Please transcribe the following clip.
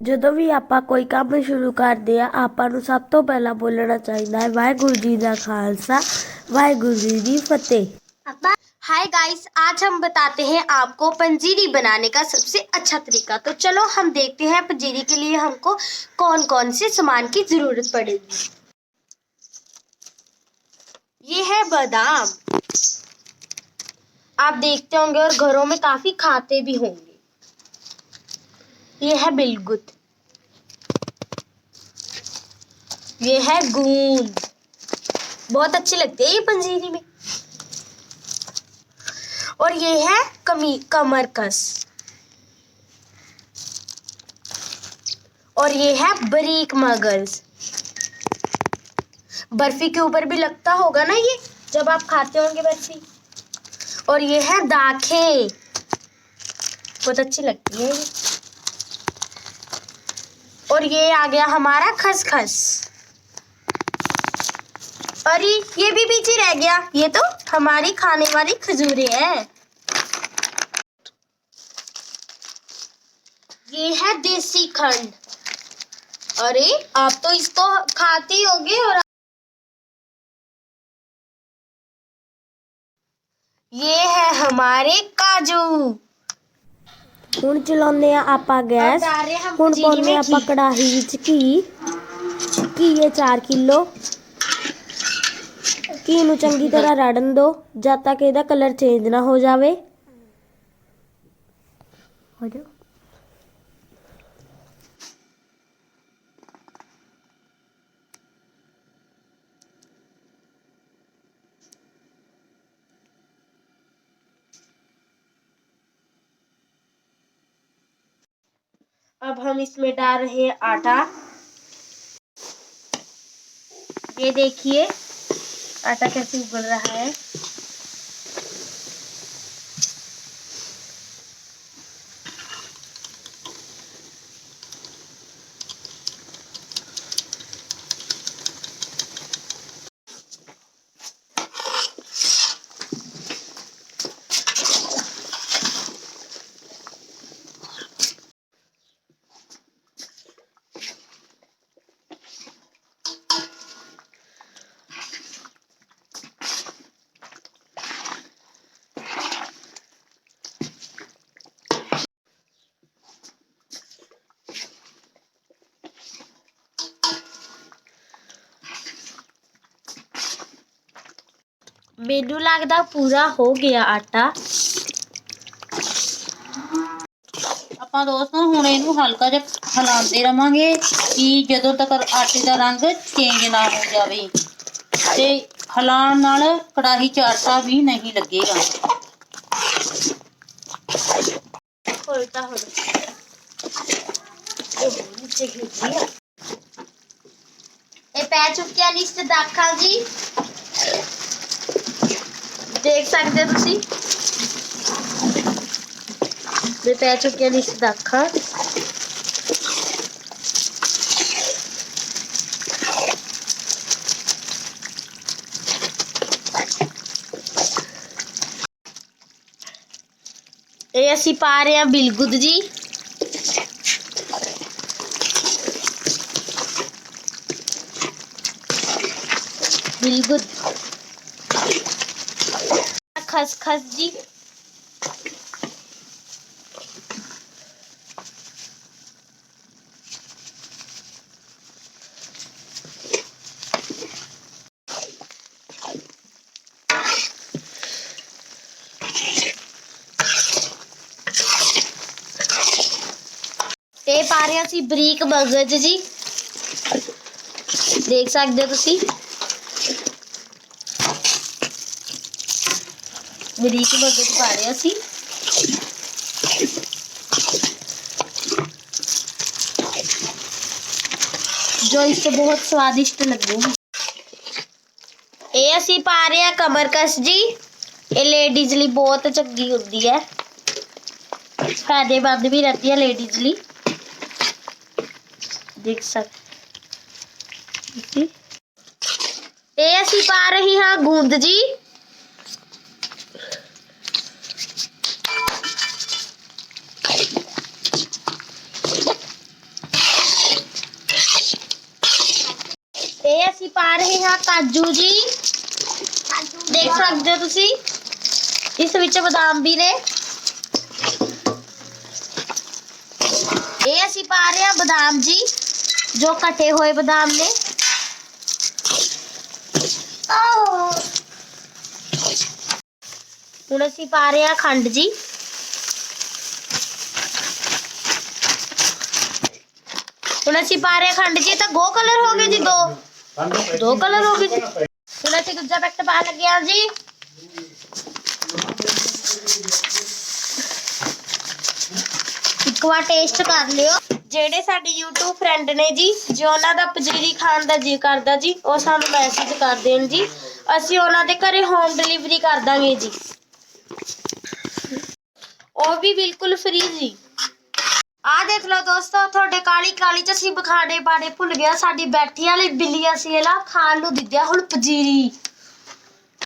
ਜਦੋਂ ਵੀ ਆਪਾਂ ਕੋਈ ਕੰਮ ਸ਼ੁਰੂ ਕਰਦੇ ਆ ਆਪਾਂ ਨੂੰ ਸਭ ਤੋਂ ਪਹਿਲਾਂ ਬੋਲਣਾ ਚਾਹੀਦਾ ਹੈ ਵਾਹਿਗੁਰੂ ਜੀ ਦਾ ਖਾਲਸਾ ਵਾਹਿਗੁਰੂ ਜੀ ਦੀ ਫਤਿਹ हाय गाइस आज हम बताते हैं आपको पंजीरी बनाने का सबसे अच्छा तरीका तो चलो हम देखते हैं पंजीरी के लिए हमको कौन कौन से सामान की जरूरत पड़ेगी ये है बादाम आप देखते होंगे और घरों में काफी खाते भी होंगे ये है बिलगुत। ये है गूंद बहुत अच्छी लगती है ये पंजीरी में। और ये है कमी, कमरकस। और ये है बरीक मगज बर्फ़ी के ऊपर भी लगता होगा ना ये, जब आप खाते होंगे बर्फ़ी। और ये है दाखे। बहुत अच्छी लगती है ये। और ये आ गया हमारा खसखस। और ये भी पीछे रह गया। ये तो हमारी खाने वाली खजूरें हैं। ये है देसी खंड। अरे, आप तो इसको खाते होगे और ये है हमारे काजू। ਹੁਣ ਚਲਾਉਂਦੇ ਆ ਆਪਾਂ ਗੈਸ। ਹੁਣ ਪਾਉਂਦੇ ਆਪਾਂ ਕੜਾਹੀ ਵਿੱਚ ਘੀ। ਘੀ ਇਹ 4 ਕਿਲੋ। ਘੀ ਨੂੰ ਚੰਗੀ ਤਰ੍ਹਾਂ ਰੜਨ ਦੋ ਜਦ ਤੱਕ ਇਹਦਾ ਕਲਰ ਚੇਂਜ ਨਾ ਹੋ ਜਾਵੇ। ਹੋ ਜਾਓ अब हम इसमें डाल रहे हैं आटा। ये देखिए आटा कैसे उबल रहा है। ਮੈਨੂੰ ਲੱਗਦਾ ਪੂਰਾ ਹੋ ਗਿਆ ਆਟਾ ਆਪਾਂ ਦੋਸਤੋ ਹੁਣ ਇਹਨੂੰ ਹਲਕਾ ਜਿਹਾ ਹਿਲਾਉਂਦੇ ਰਵਾਂਗੇ ਕਿ ਜਦੋਂ ਤੱਕ ਆਟੇ ਦਾ ਰੰਗ ਚੇਂਜ ਨਾ ਹੋ ਜਾਵੇ ਤੇ ਹਿਲਾਉਣ ਨਾਲ ਕੜਾਹੀ 'ਚ ਆਟਾ ਵੀ ਨਹੀਂ ਲੱਗੇਗਾ ਉਲਟਾ ਹੋ ਗਿਆ ਇਹ ਨੀਚੇ ਗਿਰ ਗਿਆ ਇਹ ਪੈ ਚੁੱਕਿਆ ਲਿਸਟ ਦਾਖਲ ਜੀ ਦੇਖ ਸਕਦੇ ਹੋ ਤੁਸੀਂ ਇਹ ਪੈ ਚੁੱਕਿਆ ਲਿਸਟ ਦਾਖਲ ਇਹ ਅਸੀਂ ਪਾ ਰਹੇ ਹਾਂ ਬਿਲਗੁਦ ਜੀ ਬਿਲਗੁਦ Kazkazcı ਤੇ ਪਾ ਰਿਆ ਸੀ ਬਰੀਕ ਮਗਜ ਜੀ। ਦੇਖ ਸਕਦੇ ਹੋ ਤੁਸੀਂ? ਬਰੀਕ ਮਗਜ਼ ਪਾ ਰਹੇ ਹਾਂ ਅਸੀਂ ਜੋ ਇਸ ਤੋਂ ਬਹੁਤ ਸਵਾਦਿਸ਼ਟ ਲੱਗੂਗੀ ਇਹ ਅਸੀਂ ਪਾ ਰਹੇ ਹਾਂ ਕਮਰਕਸ ਜੀ ਇਹ ਲੇਡੀਜ਼ ਲਈ ਬਹੁਤ ਚੰਗੀ ਹੁੰਦੀ ਹੈ ਫਾਇਦੇਮੰਦ ਵੀ ਰਹਿੰਦੀ ਹੈ ਲੇਡੀਜ਼ ਲਈ ਦੇਖ ਸਕਦੇ ਇਹ ਅਸੀਂ ਪਾ ਰਹੀ ਹਾਂ ਗੂੰਦ ਜੀ ਰਹੇ ਹਾਂ ਕਾਜੂ ਜੀ ਦੇਖ ਸਕਦੇ ਹੋ ਤੁਸੀਂ ਇਸ ਵਿੱਚ ਬਦਾਮ ਵੀ ਨੇ ਇਹ ਅਸੀਂ ਪਾ ਰਹੇ ਹਾਂ ਬਦਾਮ ਜੀ ਜੋ ਕਟੇ ਹੋਏ ਬਦਾਮ ਨੇ ਆਹ ਹੁਣ ਅਸੀਂ ਪਾ ਰਹੇ ਹਾਂ ਖੰਡ ਜੀ ਹੁਣ ਅਸੀਂ ਪਾ ਰਹੇ ਹਾਂ ਖੰਡ ਜੀ ਤਾਂ ਗੋ ਕਲਰ ਹੋ ਗਏ ਜੀ ਦੋ ਦੋ ਕਲਰ ਹੋ ਗਏ ਜੀ। ਹੁਣ ਅਸੀਂ ਦੂਜਾ ਪੈਕਟ ਪਾ ਲੱਗੇ ਹਾਂ ਜੀ। ਇੱਕ ਵਾਰ ਟੇਸਟ ਕਰ ਲਿਓ। ਜਿਹੜੇ ਸਾਡੇ YouTube ਫਰੈਂਡ ਨੇ ਜੀ ਜੇ ਉਹਨਾਂ ਦਾ ਪਜੀਰੀ ਖਾਣ ਦਾ ਜੀ ਕਰਦਾ ਜੀ ਉਹ ਸਾਨੂੰ ਮੈਸੇਜ ਕਰ ਦੇਣ ਜੀ। ਅਸੀਂ ਉਹਨਾਂ ਦੇ ਘਰੇ ਹੋਮ ਡਿਲੀਵਰੀ ਕਰ ਦਾਂਗੇ ਜੀ। ਉਹ ਵੀ ਬਿਲਕੁਲ ਫ੍ਰੀ ਜੀ। ਆ ਦੇਖ ਲਓ ਦੋਸਤੋ, ਤੁਹਾਡੇ ਕਾਲੀ ਕਾਲੀ ਚ ਅਸੀਂ ਬਖਾੜੇ ਬਾੜੇ ਭੁੱਲ ਗਿਆ, ਸਾਡੀ ਬੈਠੀ ਵਾਲੀ ਬਿੱਲੀ ਅਸੀਂ ਇਹਲਾ ਖਾਣ ਨੂੰ ਦਿੱਤਿਆ ਹੁਣ ਪਜੀਰੀ।